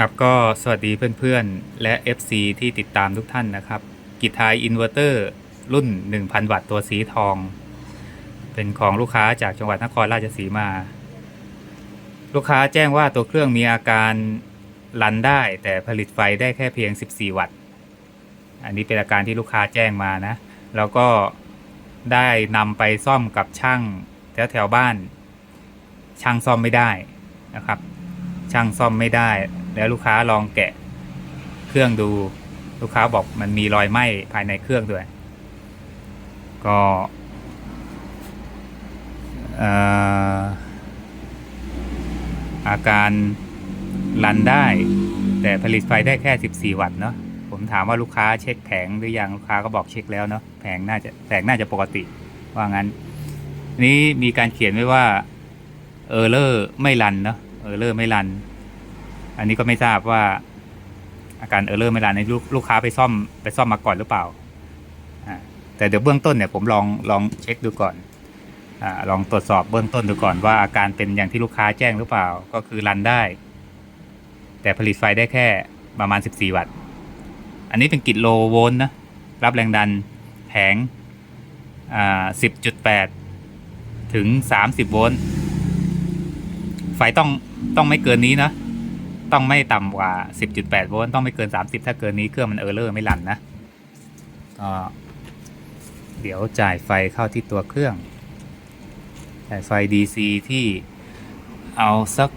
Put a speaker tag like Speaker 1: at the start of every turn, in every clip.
Speaker 1: ครับก็สวัสดีเพื่อนๆ และ FC ที่ติดตามทุกท่านนะครับกิทายอินเวอร์เตอร์รุ่น 1,000 วัตต์ตัวสีทอง เป็นของลูกค้าจากจังหวัดนครราชสีมา ลูกค้าแจ้งว่าตัวเครื่องมีอาการรันได้ แต่ผลิตไฟได้แค่เพียง 14 วัตต์ อันนี้เป็นอาการที่ลูกค้าแจ้งมานะ แล้วก็ได้นำไปซ่อมกับช่างแถวแถวบ้าน ช่างซ่อมไม่ได้นะครับ ช่างซ่อมไม่ได้ แล้วลูกค้าลองแกะเครื่องดู ลูกค้าบอกมันมีรอยไหม้ภายในเครื่องด้วย ก็อาการรันได้ แต่ผลิตไฟได้แค่ 14 วัตต์เนาะผมถามว่าลูกค้าเช็คแผงหรือยังลูกค้าก็บอกเช็คแล้วเนาะแผงน่าจะแผงน่าจะปกติว่างั้น นี้มีการเขียนไว้ว่าเออร์เลอร์ไม่รันเนาะเออร์เลอร์ไม่รัน อันนี้ก็ไม่ทราบว่า อาการเออร์เลอร์ไม่รันในลูกลูกค้าไปซ่อมไปซ่อมมาก่อนหรือเปล่า แต่เดี๋ยวเบื้องต้นเนี่ยผมลองลองเช็คดูก่อนอลองตรวจสอบเบื้องต้นดูก่อนว่าอาการเป็นอย่างที่ลูกค้าแจ้งหรือเปล่า ก็คือรันได้ แต่ผลิตไฟได้แค่ประมาณ 14 วัตต์ อันนี้เป็นกิจโลโวลต์นะ รับแรงดันแผงอ่า10.8 ถึง 30 โวลต์ ไฟต้องต้องไม่เกินนี้นะ ต้องไม่ต่ำกว่า 10.8 โวลต์ต้องไม่เกิน 30 ถ้าเกินนี้เครื่องมันเออร์เลอร์ไม่รันนะก็เดี๋ยวจ่ายไฟเข้าที่ตัวเครื่อง จ่ายไฟ DC ที่เอาสัก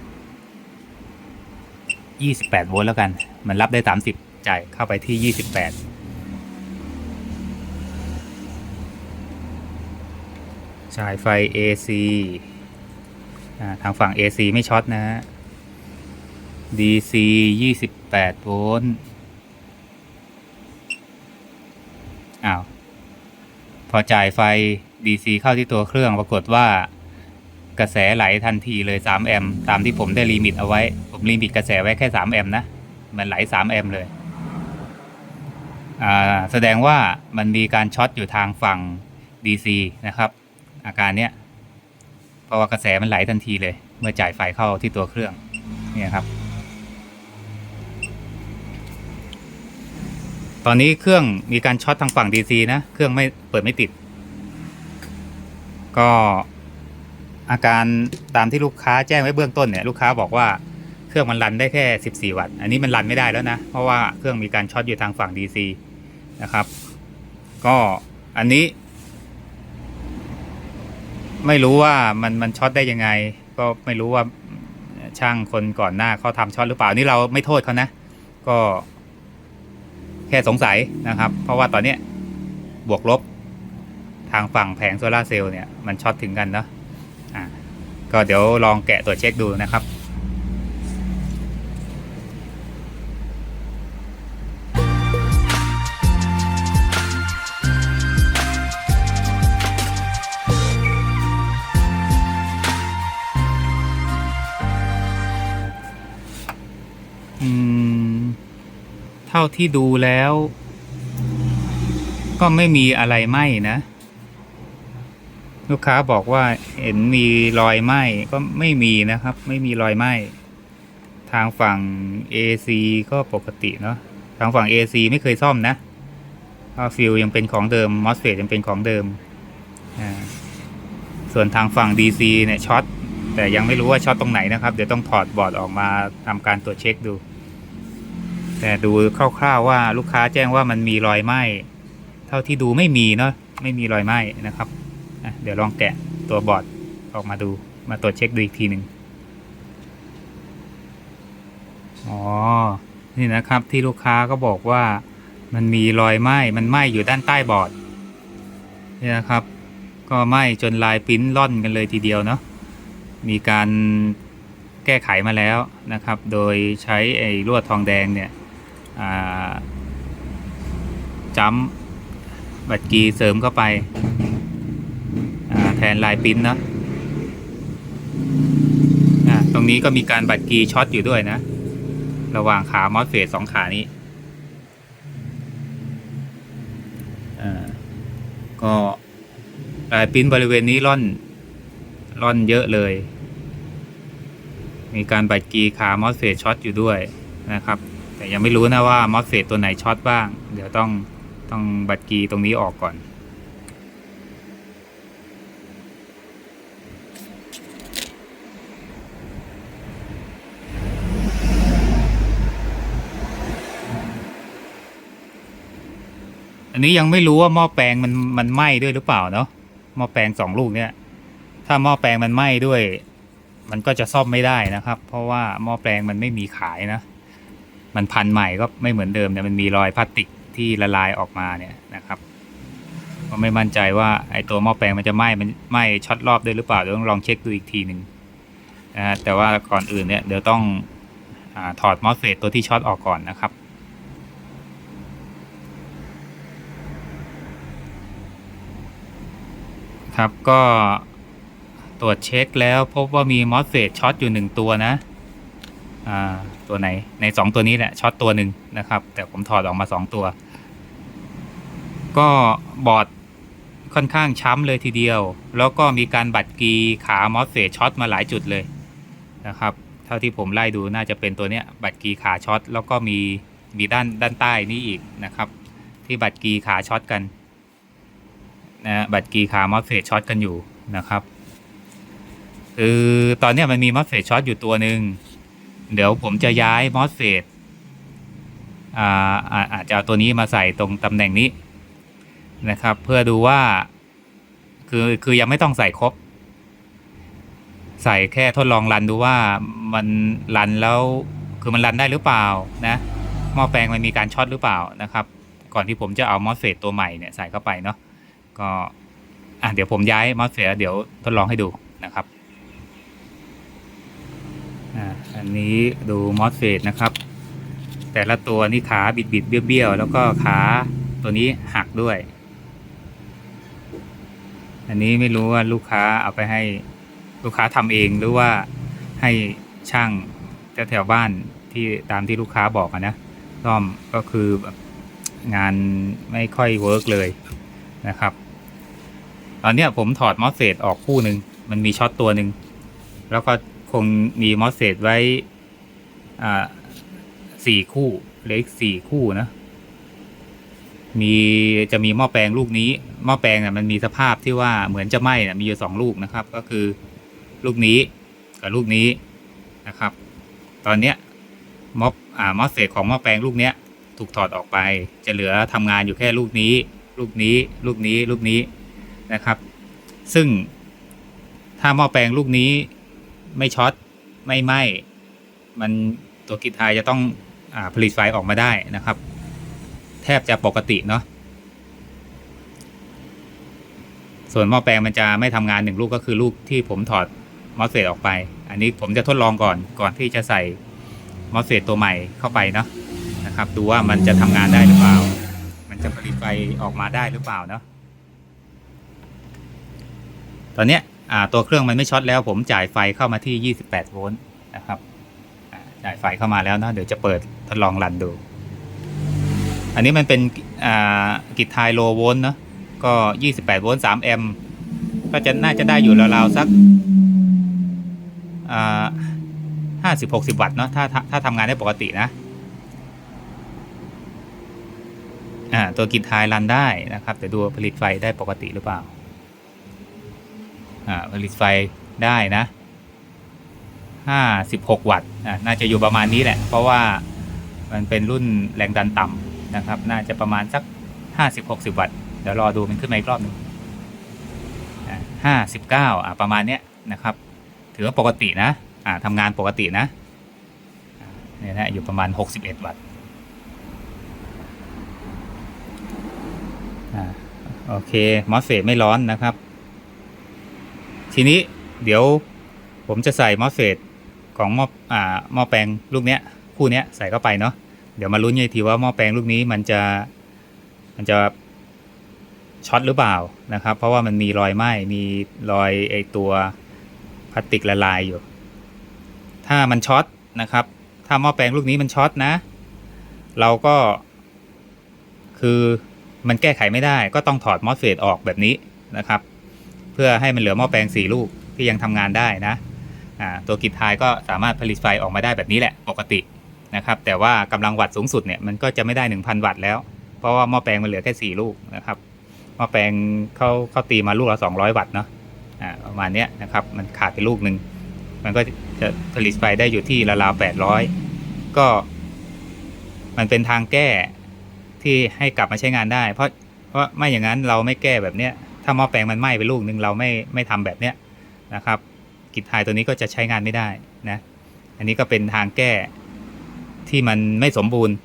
Speaker 1: 28 โวลต์แล้วกัน มันรับได้ 30 จ่ายเข้าไปที่ 28 จ่ายไฟ AC อ่าทางฝั่ง AC ไม่ช็อตนะฮะ DC 28 โวลต์ อ้าว พอจ่ายไฟ DC เข้าที่ตัวเครื่องปรากฏว่ากระแสไหลทันทีเลย 3 แอมป์ตามที่ผมได้ลิมิตเอาไว้ ผมลิมิตกระแสไว้แค่ 3 แอมป์นะ มันไหล 3 แอมป์เลยอ่าแสดงว่ามันมีการช็อตอยู่ทางฝั่ง DC นะครับ อาการเนี้ยเพราะว่ากระแสมันไหลทันทีเลย เมื่อจ่ายไฟเข้าที่ตัวเครื่อง เนี่ยครับ ตอนนี้เครื่องมีการช็อตทางฝั่ง DC นะ เครื่องไม่เปิดไม่ติด ก็อาการตามที่ลูกค้าแจ้งไว้เบื้องต้นเนี่ยลูกค้าบอกว่าเครื่องมันรันได้แค่ 14 วัตต์ อันนี้มันรันไม่ได้แล้วนะ เพราะว่าเครื่องมีการช็อตอยู่ทางฝั่ง DC นะครับ ก็อันนี้ ไม่รู้ว่ามันมันช็อตได้ยังไง ก็ไม่รู้ว่าช่างคนก่อนหน้าเขาทำช็อตหรือเปล่านี่เราไม่โทษเขานะ ก็ แค่สงสัยนะครับ เพราะว่าตอนนี้บวกลบทางฝั่งแผงโซลาเซลล์เนี่ย มันช็อตถึงกันเนาะอ่าก็เดี๋ยวลองแกะตัวจเช็คดูนะครับ ท่าที่ดูแล้ว ก็ไม่มีอะไรไหม้นะ ลูกค้าบอกว่าเห็นมีรอยไหม้ก็ไม่มีนะครับ ไม่มีรอยไหม้ทางฝั่ง AC ก็ปกติเนาะทางฝั่ง AC ไม่เคยซ่อมนะเฟิลยังเป็นของเดิม MOSFET ยังเป็นของเดิมอ่าส่วนทางฝั่ง DC เนี่ยช็อตแต่ยังไม่รู้ว่าช็อตตรงไหนนะครับ เดี๋ยวต้องถอดบอร์ดออกมาทำการตรวจเช็คดู แต่ดูคร่าวๆว่าลูกค้าแจ้งว่ามันมีรอยไหม้เท่าที่ดูไม่มีเนาะไม่มีรอยไหม้นะครับเดี๋ยวลองแกะตัวบอร์ดออกมาดูมาตรวจเช็คดูอีกทีหนึ่งอ๋อ นี่นะครับที่ลูกค้าก็บอกว่ามันมีรอยไหม้ มันไหม้อยู่ด้านใต้บอร์ดนี่นะครับ ก็ไหม้จนลายปิ้นล่อนกันเลยทีเดียวเนาะ มีการแก้ไขมาแล้วนะครับ โดยใช้ไอ้ลวดทองแดงเนี่ย จัมบัตรกีเสริมเข้าไปาแทนลายปิ้นเนาะตรงนี้ก็มีการบัตรกีช็อตอยู่ด้วยนะ ระหว่างขามอสเฟสสองขานี้ก็ลายปิ้นบริเวณนี้ร่อนร่อนเยอะเลย มีการบัตรกีขามอสเฟสช็อตอยู่ด้วยนะครับ แต่ยังไม่รู้นะว่ามอสเฟตตัวไหนช็อตบ้าง เดี๋ยวต้องต้องบัตรกีตรงนี้ออกก่อน อันนี้ยังไม่รู้ว่าหม้อแปลงมันมันไหม้ด้วยหรือเปล่าเนาะหม้อแปลงสองลูกเนี่ยถ้าหม้อแปลงมันไหม้ด้วย มันก็จะซ่อมไม่ได้นะครับ เพราะว่าหม้อแปลงมันไม่มีขายนะ มันพันใหม่ก็ไม่เหมือนเดิมเนี่ยมันมีรอยพลาสติกที่ละลายออกมาเนี่ยนะครับก็ไม่มั่นใจว่าไอตัวหม้อแปลงมันจะไหม้มันไหม้ช็อตรอบด้วยหรือเปล่าเดี๋ยวต้องลองเช็คดูอีกทีหนึ่งนะฮะแต่ว่าก่อนอื่นเนี่ยเดี๋ยวต้องอถอดมอสเฟตตัวที่ช็อตออกก่อนนะครับครับก็ตรวจเช็คแล้วพบว่ามีมอสเฟตช็อตอยู่หนึ่งตัวนะ อ่า ตัวไหน ในสองตัวนี้แหละช็อตตัวหนึ่งนะครับ แต่ผมถอดออกมาสองตัว ก็บอร์ดค่อนข้างช้ำเลยทีเดียว แล้วก็มีการบัดกีขามอสเฟตช็อตมาหลายจุดเลยนะครับ เท่าที่ผมไล่ดูน่าจะเป็นตัวเนี้ยบัดกีขาช็อตแล้วก็มีมีด้านด้านใต้นี่อีกนะครับ ที่บัดกีขาช็อตกันนะบัตรกีคามอสเฟตช็อตกันอยู่นะครับคือตอนนี้มันมีมอสเฟตช็อตอยู่ตัวหนึ่ง เดี๋ยวผมจะย้ายมอสเฟตอ่าอ่าอาจจะเอาตัวนี้มาใส่ตรงตำแหน่งนี้นะครับ เพื่อดูว่าคือคือยังไม่ต้องใส่ครบ ใส่แค่ทดลองรันดูว่ามันรันแล้วคือมันรันได้หรือเปล่านะหม้อแปลงมันมีการช็อตหรือเปล่านะครับ ก่อนที่ผมจะเอามอสเฟตตัวใหม่เนี่ยใส่เข้าไปเนาะก็อะเดี๋ยวผมย้ายมอสเฟตเดี๋ยวทดลองให้ดูนะครับ อันนี้ดูมอสเฟตนะครับ แต่ละตัวนี่ขาบิดบิดๆเบี้ยวแล้วก็ขาตัวนี้หักด้วย อันนี้ไม่รู้ว่าลูกค้าเอาไปให้ลูกค้าทำเองหรือว่าให้ช่างแถวบ้านที่ตามที่ลูกค้าบอกนะซ่อมก็คือแบบงานไม่ค่อยเวิร์กเลยนะครับ ตอนเนี้ยผมถอดมอสเฟตออกคู่หนึ่งมันมีช็อตตัวหนึ่งแล้วก็ คงมีมอสเฟตไว้สี่คู่เหล็กสี่คู่นะ มีจะมีหม้อแปลงลูกนี้หม้อแปลงอะมันมีสภาพที่ว่าเหมือนจะไหม้นะมีอยู่สองลูกนะครับ ก็คือลูกนี้กับลูกนี้นะครับ ตอนเนี้ยมออ่ามอสเฟตของหม้อแปลงลูกเนี้ยถูกถอดออกไป จะเหลือทำงานอยู่แค่ลูกนี้ ลูกนี้ ลูกนี้ ลูกนี้นะครับ ซึ่งถ้าหม้อแปลงลูกนี้ ไม่ช็อตไม่ไหม้มันตัวกิจไทยจะต้องอผลิตไฟออกมาได้นะครับ แทบจะปกติเนาะส่วนหม้อแปลงมันจะไม่ทำงานหนึ่งลูกก็คือลูกที่ผมถอดมอสเฟตออกไป อันนี้ผมจะทดลองก่อนก่อนที่จะใส่มอสเฟตตัวใหม่เข้าไปเนาะนะครับ ดูว่ามันจะทำงานได้หรือเปล่า มันจะผลิตไฟออกมาได้หรือเปล่าเนาะตอนเนี้ย ตัวเครื่องมันไม่ช็อตแล้ว ผมจ่ายไฟเข้ามาที่ 28 โวลต์นะครับจ่ายไฟเข้ามาแล้วเนาะเดี๋ยวจะเปิดทดลองรันดู อันนี้มันเป็นกิจทายโลโวลต์เนาะก็ 28 โวลต์ 3 แอมป์ก็จะน่าจะได้อยู่ราวๆสักอ่า50 60วัตต์เนาะถ้าถ้าทำงานได้ปกตินะตัวกิจทายรันได้นะครับ แต่ดูว่าผลิตไฟได้ปกติหรือเปล่า อ่าผลิตไฟได้นะห้าสิบหกวัตต์น่าจะอยู่ประมาณนี้แหละ เพราะว่ามันเป็นรุ่นแรงดันต่ำนะครับ น่าจะประมาณสักห้าสิบหกสิบวัตต์ เดี๋ยวรอดูมันขึ้นมาอีกรอบหนึ่งห้าสิบเก้าประมาณเนี้ยนะครับ ถือว่าปกตินะอ่าทำงานปกตินะอ่าเนี่ยนะอยู่ประมาณหกสิบเอ็ดวัตต์โอเค มอสเฟตไม่ร้อนนะครับ ทีนี้เดี๋ยวผมจะใส่มอสเฟตของหม้ออ่าหม้อแปลงลูกเนี้ยคู่เนี้ยใส่เข้าไปเนาะเดี๋ยวมาลุ้นกันทีว่าหม้อแปลงลูกนี้มันจะมันจะช็อตหรือเปล่านะครับ เพราะว่ามันมีรอยไหม้มีรอยไอตัวพลาสติกละลายอยู่ ถ้ามันช็อตนะครับ ถ้าหม้อแปลงลูกนี้มันช็อตนะ เราก็ คือมันแก้ไขไม่ได้ ก็ต้องถอดมอสเฟตออกแบบนี้นะครับ เพื่อให้มันเหลือหม้อแปลงสี่ลูกที่ยังทำงานได้นะตัวกิจทายก็สามารถผลิตไฟออกมาได้แบบนี้แหละปกตินะครับแต่ว่ากำลังวัตต์สูงสุดเนี่ยมันก็จะไม่ได้ 1,000 วัตต์แล้ว เพราะว่าหม้อแปลงมันเหลือแค่4ลูกนะครับหม้อแปลงเขาเขาตีมาลูกละ200 วัตต์เนาะอาประมาณนี้นะครับมันขาดไปลูกหนึ่งมันก็จะผลิตไฟได้อยู่ที่ราวๆ800 ก็ มันเป็นทางแก้ที่ให้กลับมาใช้งานได้ เพราะเพราะไม่อย่างนั้นเราไม่แก้แบบเนี้ย ถ้าหม้อแปลงมันไหม้ไปลูกหนึ่งเราไม่ไม่ทำแบบเนี้ยนะครับกิจทายตัวนี้ก็จะใช้งานไม่ได้นะอันนี้ก็เป็นทางแก้ที่มันไม่สมบูรณ์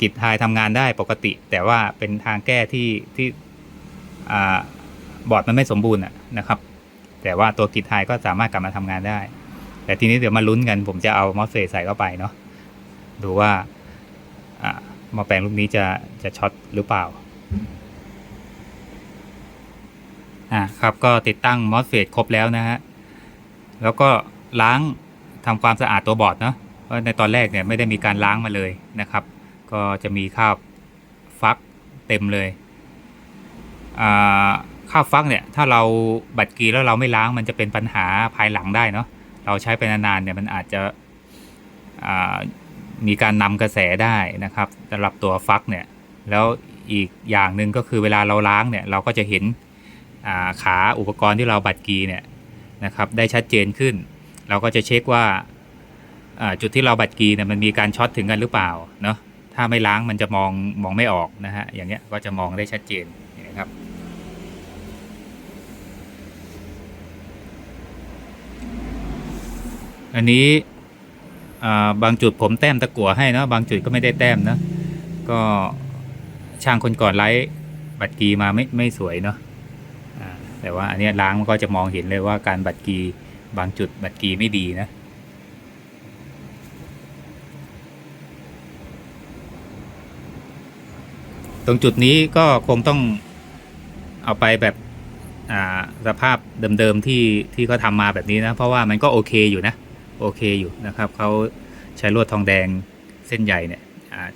Speaker 1: กิจทายทำงานได้ปกติ แต่ว่าเป็นทางแก้ที่ที่อ่าบอร์ดมันไม่สมบูรณ์นะครับ แต่ว่าตัวกิจทายก็สามารถกลับมาทำงานได้ แต่ทีนี้เดี๋ยวมาลุ้นกัน ผมจะเอามอสเฟตใส่เข้าไปเนาะดูว่าอ่าหมอแปลงลูกนี้จะจะช็อตหรือเปล่า อ่าครับก็ติดตั้งมอสเฟตครบแล้วนะฮะแล้วก็ล้างทำความสะอาดตัวบอร์ดเนาะเพราะในตอนแรกเนี่ยไม่ได้มีการล้างมาเลยนะครับ ก็จะมีคราบฟักเต็มเลยอ่าคราบฟักเนี่ยถ้าเราบัดกีแล้วเราไม่ล้างมันจะเป็นปัญหาภายหลังได้เนาะเราใช้ไปนานๆเนี่ยมันอาจจะอ่ามีการนำกระแสได้นะครับสำหรับตัวฟักเนี่ยแล้วอีกอย่างหนึ่งก็คือเวลาเราล้างเนี่ยเราก็จะเห็น ขาอุปกรณ์ที่เราบัดกีเนี่ยนะครับได้ชัดเจนขึ้น เราก็จะเช็คว่าาจุดที่เราบัดกีเนี่ยมันมีการช็อตถึงกันหรือเปล่าเนาะถ้าไม่ล้างมันจะมองมองไม่ออกนะฮะอย่างเงี้ยก็จะมองได้ชัดเจนนะครับอันนี้บางจุดผมแต้มตะกั่วให้เนาะบางจุดก็ไม่ได้แต้มนะก็ช่างคนก่อนไลฟ์บัดกีมาไม่ไม่สวยเนาะ แต่ว่าอันนี้ล้างมันก็จะมองเห็นเลยว่าการบัดกีบางจุดบัดกีไม่ดีนะตรงจุดนี้ก็คงต้องเอาไปแบบสภาพเดิมๆที่ที่เขาทำมาแบบนี้นะ เพราะว่ามันก็โอเคอยู่นะ โอเคอยู่นะครับเขาใช้ลวดทองแดงเส้นใหญ่เนี่ย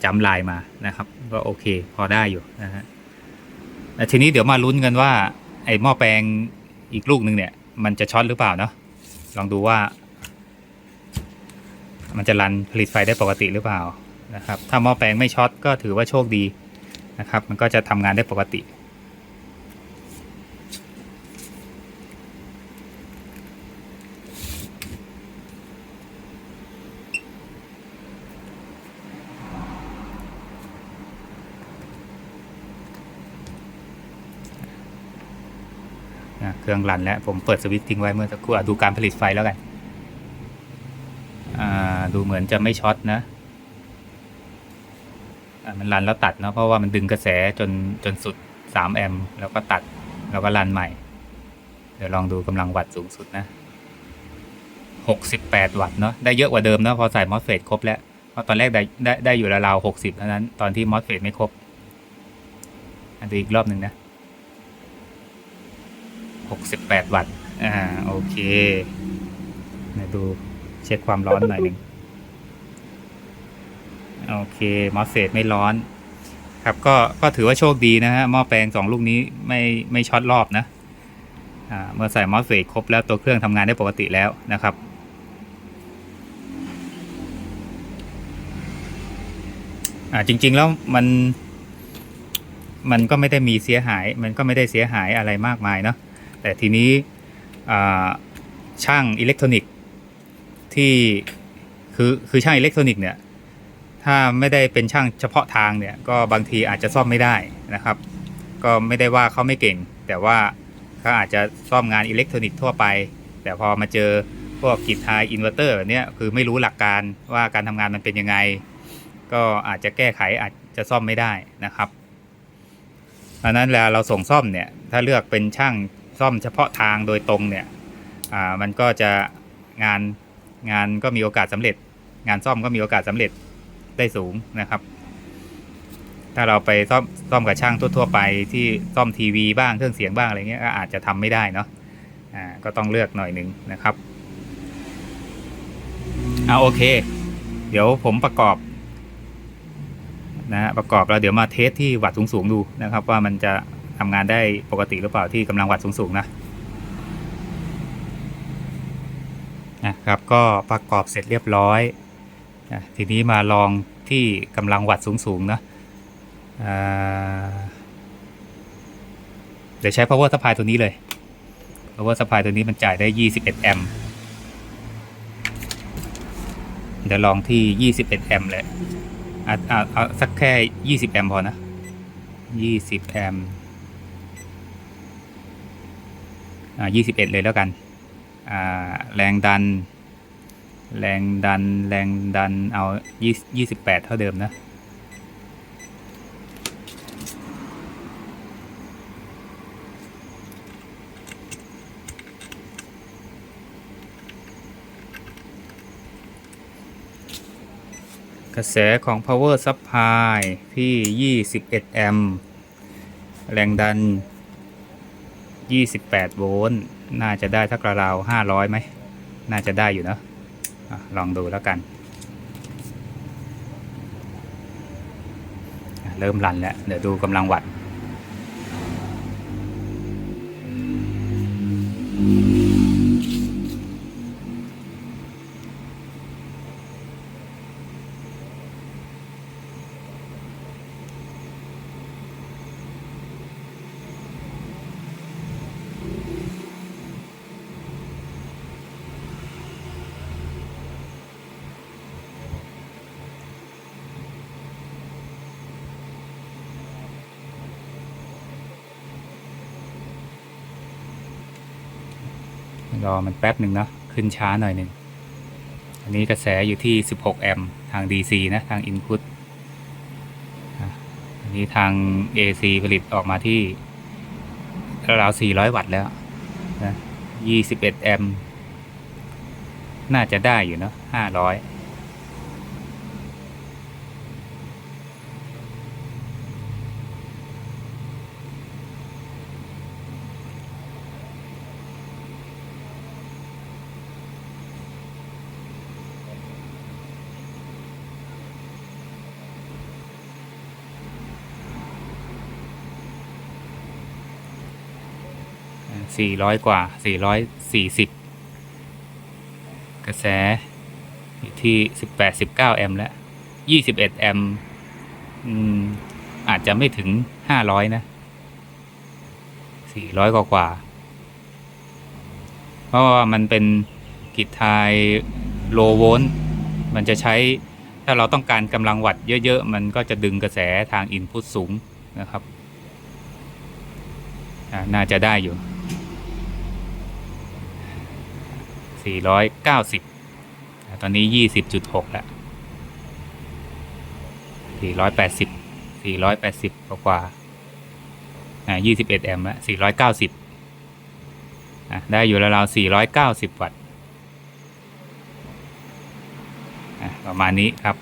Speaker 1: จำลายมานะครับ ก็โอเคพอได้อยู่นะฮะทีนี้เดี๋ยวมาลุ้นกันว่า ไอหม้อแปลงอีกลูกหนึ่งเนี่ย มันจะช็อตหรือเปล่าเนาะลองดูว่า มันจะรันผลิตไฟได้ปกติหรือเปล่านะครับ ถ้าหม้อแปลงไม่ช็อตก็ถือว่าโชคดีนะครับ มันก็จะทำงานได้ปกติ เครื่องรันแล้วผมเปิดสวิตช์ทิ้งไว้เมื่อสักครู่อะดูการผลิตไฟแล้วกันดูเหมือนจะไม่ช็อตนะมันรันแล้วตัดเนาะเพราะว่ามันดึงกระแสจนจนสุด 3 แอมป์แล้วก็ตัดแล้วก็รันใหม่ เดี๋ยวลองดูกำลังวัตต์สูงสุดนะ 68 วัตต์เนาะได้เยอะกว่าเดิมเนาะพอใส่มอสเฟตครบแล้วเพราะตอนแรกได้ได้ได้อยู่ราวๆ60เท่านั้นตอนที่มอสเฟตไม่ครบอันดูอีกรอบหนึ่งนะ 68 วัตต์ อ่า โอเคเดี๋ยวดูเช็คความร้อนหน่อยหนึ่ง โอเค มอสเฟตไม่ร้อน ครับ ก็ ก็ถือว่าโชคดีนะฮะ หม้อแปลงสองลูกนี้ไม่ ไม่ช็อตรอบนะ อ่า เมื่อใส่มอสเฟตครบแล้วตัวเครื่องทำงานได้ปกติแล้วนะครับอ่าจริง ๆ แล้วมันมันก็ไม่ได้มีเสียหาย มันก็ไม่ได้เสียหายอะไรมากมายเนาะ แต่ทีนี้ช่างอิเล็กทรอนิกส์ที่คือคือช่างอิเล็กทรอนิกส์เนี่ยถ้าไม่ได้เป็นช่างเฉพาะทางเนี่ยก็บางทีอาจจะซ่อมไม่ได้นะครับ ก็ไม่ได้ว่าเขาไม่เก่ง แต่ว่าเขาอาจจะซ่อมงานอิเล็กทรอนิกส์ทั่วไป แต่พอมาเจอพวกกิจทายอินเวอร์เตอร์เนี่ยคือไม่รู้หลักการว่าการทำงานมันเป็นยังไง ก็อาจจะแก้ไขอาจจะซ่อมไม่ได้นะครับเพราะนั้นเวลาเราส่งซ่อมเนี่ยถ้าเลือกเป็นช่าง ซ่อมเฉพาะทางโดยตรงเนี่ยอ่ามันก็จะงานงานก็มีโอกาสสำเร็จ งานซ่อมก็มีโอกาสสำเร็จได้สูงนะครับ ถ้าเราไปซ่อมซ่อมกับช่างทั่ว ๆ ไปที่ซ่อมทีวีบ้างเครื่องเสียงบ้างอะไรเงี้ยก็อาจจะทำไม่ได้เนาะอ่าก็ต้องเลือกหน่อยหนึ่งนะครับอ่าโอเค เดี๋ยวผมประกอบนะฮะประกอบแล้วเดี๋ยวมาเทสที่วัดสูงๆดูนะครับ ว่ามันจะ ทำงานได้ปกติหรือเปล่าที่กำลังวัดสูงๆนะนะครับก็ประกอบเสร็จเรียบร้อยอะทีนี้มาลองที่กำลังวัตต์สูงๆนะเดี๋ยวใช้ power supply ตัวนี้เลย power supply ตัวนี้มันจ่ายได้ 21 แอมป์เดี๋ยวลองที่ 21 แอมป์เลยอะอะเอาสักแค่ 20 แอมป์พอนะ 20 แอมป์อ่า 21 เลยแล้วกัน แรงดัน แรงดัน แรงดัน เอา 28 เท่าเดิมนะกระแสของ power supply ที่ 21 แอมป์ แรงดัน 28 โวลต์ น่าจะได้ทักราวๆ500ไหม น่าจะได้อยู่เนอะอะลองดูแล้วกัน เริ่มรันแล้ว เดี๋ยวดูกำลังวัด รอมันแป๊บหนึ่งเนาะขึ้นช้าหน่อยหนึ่งอันนี้กระแสอยู่ที่ 16 แอมป์ทาง DC นะ ทาง Input อะอันนี้ทาง AC ผลิตออกมาที่ราว 400 วัตต์แล้วนะ21 แอมป์น่าจะได้อยู่เนาะ500 สี่ร้อยกว่าสี่ร้อยสี่สิบกระแสอยู่ที่สิบแปดสิบเก้าแอมป์แล้วยี่สิบเอ็ดแอมป์อาจจะไม่ถึงห้าร้อยนะสี่ร้อยกว่ากว่า เพราะว่ามันเป็นกิจทายโลโวลต์มันจะใช้ถ้าเราต้องการกำลังวัตต์เยอะๆ มันก็จะดึงกระแสทางอินพุตสูงนะครับ น่าจะได้อยู่ 490 ตอนนี้ 20.6 แล้ว 480 480 กว่ากว่าอ่า21 แอมป์ละ490อะได้อยู่ราวๆ490 วัตต์ประมาณนี้ครับ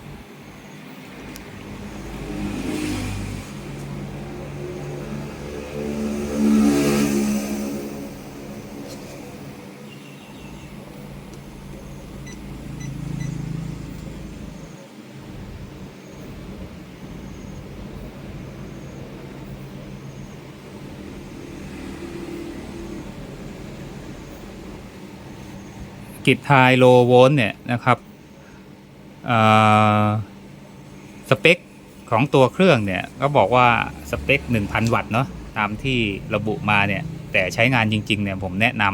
Speaker 1: กิจทายโลโวลต์เนี่ยนะครับสเปคของตัวเครื่องเนี่ยก็บอกว่าสเปค 1,000 วัตต์เนาะตามที่ระบุมาเนี่ยแต่ใช้งานจริง ๆ เนี่ยผมแนะน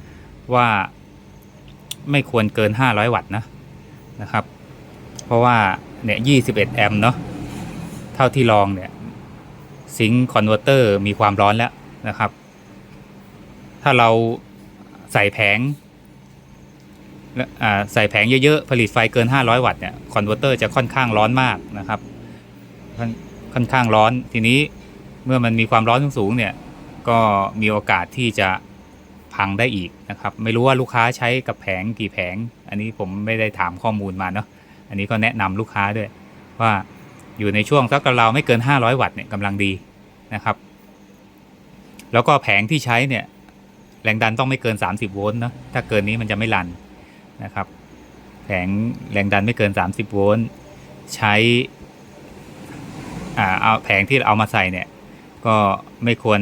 Speaker 1: ำว่าไม่ควรเกิน 500 วัตต์นะนะครับ เพราะว่าเนี่ย21 แอมป์เนาะเท่าที่ลองเนี่ยซิงค์คอนเวอร์เตอร์มีความร้อนแล้วนะครับ ถ้าเราใส่แผง ใส่แผงเยอะๆ ผลิตไฟเกิน 500 วัตต์เนี่ยคอนเวอร์เตอร์จะค่อนข้างร้อนมากนะครับค่อนค่อนข้างร้อนทีนี้เมื่อมันมีความร้อนสูงๆเนี่ยก็มีโอกาสที่จะพังได้อีกนะครับ ไม่รู้ว่าลูกค้าใช้กับแผงกี่แผง อันนี้ผมไม่ได้ถามข้อมูลมาเนาะอันนี้ก็แนะนำลูกค้าด้วย ว่าอยู่ในช่วงสักราวไม่เกิน 500 วัตต์เนี่ยกำลังดีนะครับ แล้วก็แผงที่ใช้เนี่ยแรงดันต้องไม่เกิน 30 โวลต์เนาะถ้าเกินนี้มันจะไม่รัน นะครับ แผงแรงดันไม่เกิน 30 โวลต์ ใช้อ่าเอาแผงที่เอามาใส่เนี่ย ก็ไม่ควร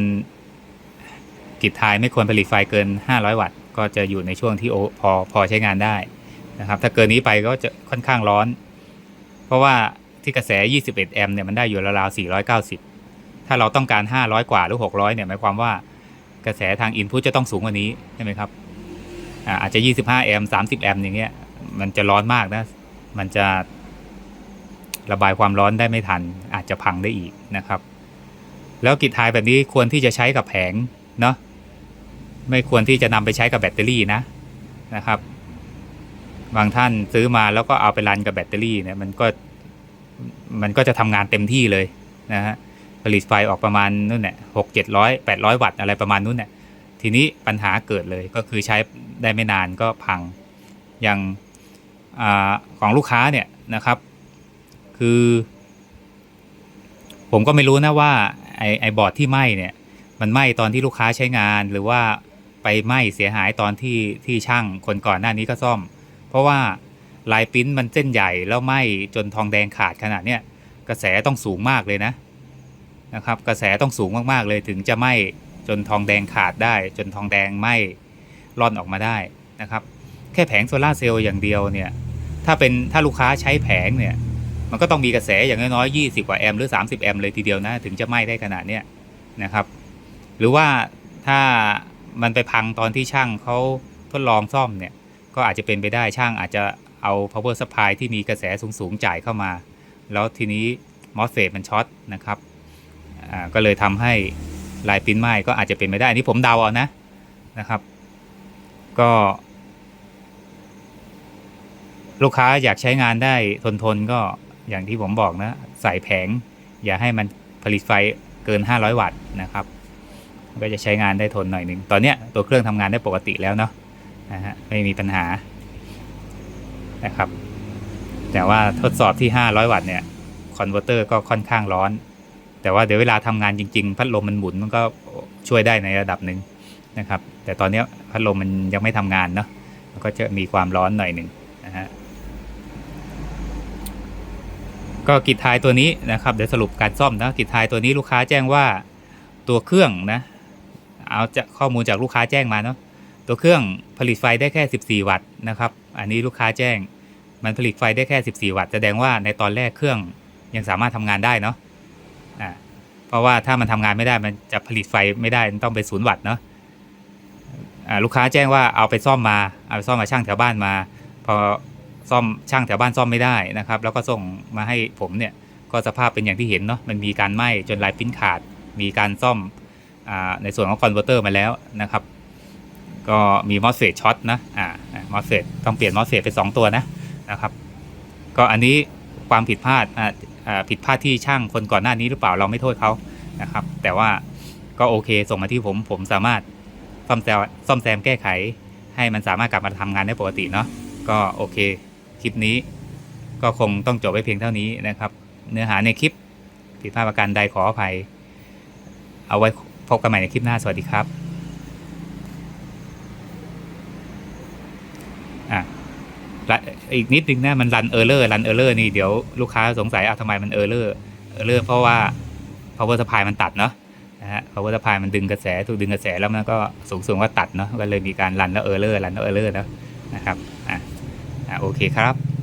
Speaker 1: กิจทายไม่ควรผลิตไฟเกิน 500 วัตต์ ก็จะอยู่ในช่วงที่โอพอพอใช้งานได้นะครับ ถ้าเกินนี้ไปก็จะค่อนข้างร้อน เพราะว่าที่กระแส 21 แอมป์เนี่ยมันได้อยู่ราวๆ490 ถ้าเราต้องการ 500 กว่าหรือ 600 เนี่ยหมายความว่ากระแสทางอินพุตจะต้องสูงกว่านี้ใช่ไหมครับ อาจจะ 25 แอมป์30 แอมป์อย่างเงี้ย มันจะร้อนมากนะ มันจะระบายความร้อนได้ไม่ทัน อาจจะพังได้อีกนะครับ แล้วกิจทายแบบนี้ควรที่จะใช้กับแผงเนาะ ไม่ควรที่จะนำไปใช้กับแบตเตอรี่นะนะครับ บางท่านซื้อมาแล้วก็เอาไปรันกับแบตเตอรี่เนี่ยมันก็มันก็จะทำงานเต็มที่เลยนะฮะผลิตไฟออกประมาณนู่นเนี่ยหกเจ็ดร้อยแปดร้อยวัตต์อะไรประมาณนู้นเนี่ยทีนี้ปัญหาเกิดเลยก็คือใช้ ได้ไม่นานก็พังอย่างอของลูกค้าเนี่ยนะครับ คือ ผมก็ไม่รู้นะว่าไอไอบอร์ดที่ไหม้เนี่ย มันไหม้ตอนที่ลูกค้าใช้งานหรือว่าไปไหม้เสียหายตอนที่ที่ช่างคนก่อนหน้านี้ก็ซ่อม เพราะว่าลายปิ้นมันเส้นใหญ่แล้วไหม้จนทองแดงขาดขนาดเนี้ยกระแสต้องสูงมากเลยนะนะครับ กระแสต้องสูงมากๆเลยถึงจะไหม้จนทองแดงขาดได้ จนทองแดงไหม้ ร่อนออกมาได้นะครับ แค่แผงโซลาเซลล์อย่างเดียวเนี่ย ถ้าเป็นถ้าลูกค้าใช้แผงเนี่ย มันก็ต้องมีกระแสอย่างน้อยๆ20 กว่าแอมป์หรือ 30 แอมป์เลยทีเดียวนะ ถึงจะไหม้ได้ขนาดเนี้ยนะครับ หรือว่าถ้ามันไปพังตอนที่ช่างเขาทดลองซ่อมเนี่ย ก็อาจจะเป็นไปได้ช่างอาจจะเอา power supply ที่มีกระแสสูงๆจ่ายเข้ามา แล้วทีนี้ MOSFET มันช็อตนะครับอ่าก็เลยทำให้ลายปิ้นไหม้ก็อาจจะเป็นไปได้ อันนี้ผมเดาเอานะนะครับ ก็ ลูกค้าอยากใช้งานได้ทนๆก็อย่างที่ผมบอกนะ ใส่แผง อย่าให้มันผลิตไฟเกิน 500 วัตต์นะครับ ก็จะใช้งานได้ทนหน่อยหนึ่งตอนนี้ตัวเครื่องทำงานได้ปกติแล้วเนาะนะฮะไม่มีปัญหานะครับ แต่ว่าทดสอบที่ 500 วัตต์เนี่ยคอนเวอร์เตอร์ก็ค่อนข้างร้อน แต่ว่าเดี๋ยวเวลาทำงานจริง ๆ พัดลมมันหมุนมันก็ช่วยได้ในระดับหนึ่ง นะครับ แต่ตอนนี้พัดลมมันยังไม่ทำงานเนาะมันก็จะมีความร้อนหน่อยหนึ่งนะฮะก็กิจทายตัวนี้นะครับเดี๋ยวสรุปการซ่อมนะกิจทายตัวนี้ลูกค้าแจ้งว่าตัวเครื่องนะเอาจะข้อมูลจากลูกค้าแจ้งมาเนาะตัวเครื่องผลิตไฟได้แค่ 14 วัตต์นะครับ อันนี้ลูกค้าแจ้ง มันผลิตไฟได้แค่ 14 วัตต์แสดงว่าในตอนแรกเครื่องยังสามารถทำงานได้เนาะอ่าเพราะว่าถ้ามันทำงานไม่ได้มันจะผลิตไฟไม่ได้มันต้องเป็นศูนย์วัตต์เนาะ ลูกค้าแจ้งว่าเอาไปซ่อมมาเอาไปซ่อมมาช่างแถวบ้านมา พอซ่อมช่างแถวบ้านซ่อมไม่ได้นะครับ แล้วก็ส่งมาให้ผมเนี่ยก็สภาพเป็นอย่างที่เห็นเนาะมันมีการไหม้จนลายปิ้นขาด มีการซ่อมอในส่วนของคอนเวอร์เตอร์มาแล้วนะครับ ก็มีมอสเฟตช็อตนะอ่ามอสเฟตต้องเปลี่ยนมอสเฟตไป 2 ตัวนะนะครับ ก็อันนี้ความผิดพลาดอ่าผิดพลาดที่ช่างคนก่อนหน้านี้หรือเปล่าเราไม่โทษเขานะครับ แต่ว่าก็โอเคส่งมาที่ผมผมสามารถ ซ่อมแซมซ่อมแซมแก้ไข ให้มันสามารถกลับมาทำงานได้ปกติเนาะก็โอเคคลิปนี้ ก็คงต้องจบไว้เพียงเท่านี้นะครับ เนื้อหาในคลิปผิดพลาดประการใดขออภัย เอาไว้พบกันใหม่ในคลิปหน้าสวัสดีครับอะอีกนิดนึงนะมันรันเออร์เลอร์รันเออร์เลอร์นี่เดี๋ยวลูกค้าสงสัยเอาทำไมมันเออร์เลอร์เออร์เลอร์เพราะว่า power supply มันตัดเนาะ นะฮะ power supply มันดึงกระแสถูกดึงกระแสแล้วมันก็สูงสูงก็ตัดเนาะก็เลยมีการรันแล้วเออร์เลอร์รันแล้วเออร์เลอร์แล้วนะครับอะอะโอเคครับ